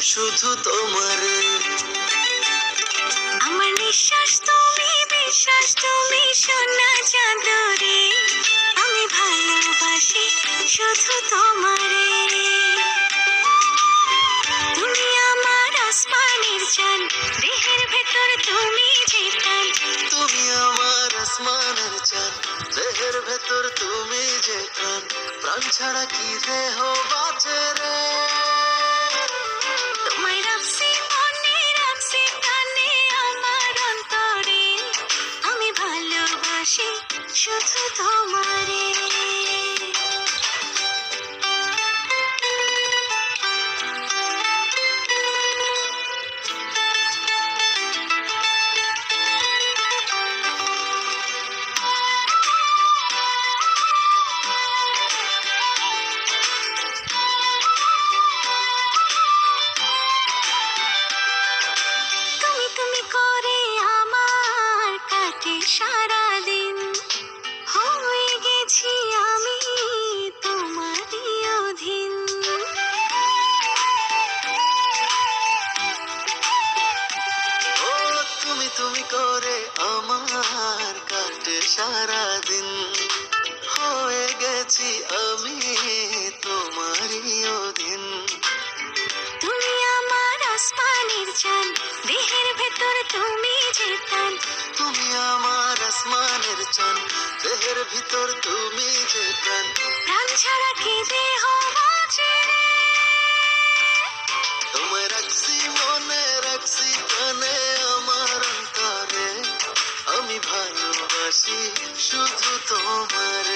শুধু তোমার। আমার নিঃশ্বাস তুমি বিশ্বাস তুমি সোনা চাঁদরে। আমি ভালোবাসি শুধু তোমারে। তুমি আমার আসমানের চান দেহের ভেতর তুমি যেতান তুমি আমার আসমানের চান দেহের ভেতর তুমি যে প্রাণ। প্রাণ ছাড়া কি দেহ বাঁচে রে? ভালোবাসি শুধু তোমারে। তুমি করে আমার কাটে সারা দিন হয়ে গেছি আমি তোমারই অধীন। তুমি আমার আসমানের চান দেহের ভেতর তুমি যেতান তুমি আমার আসমানের চান দেহের ভিতর তুমি যে প্রাণ। প্রাণ ছাড়া কি দেহ থাকি শুধু তোমার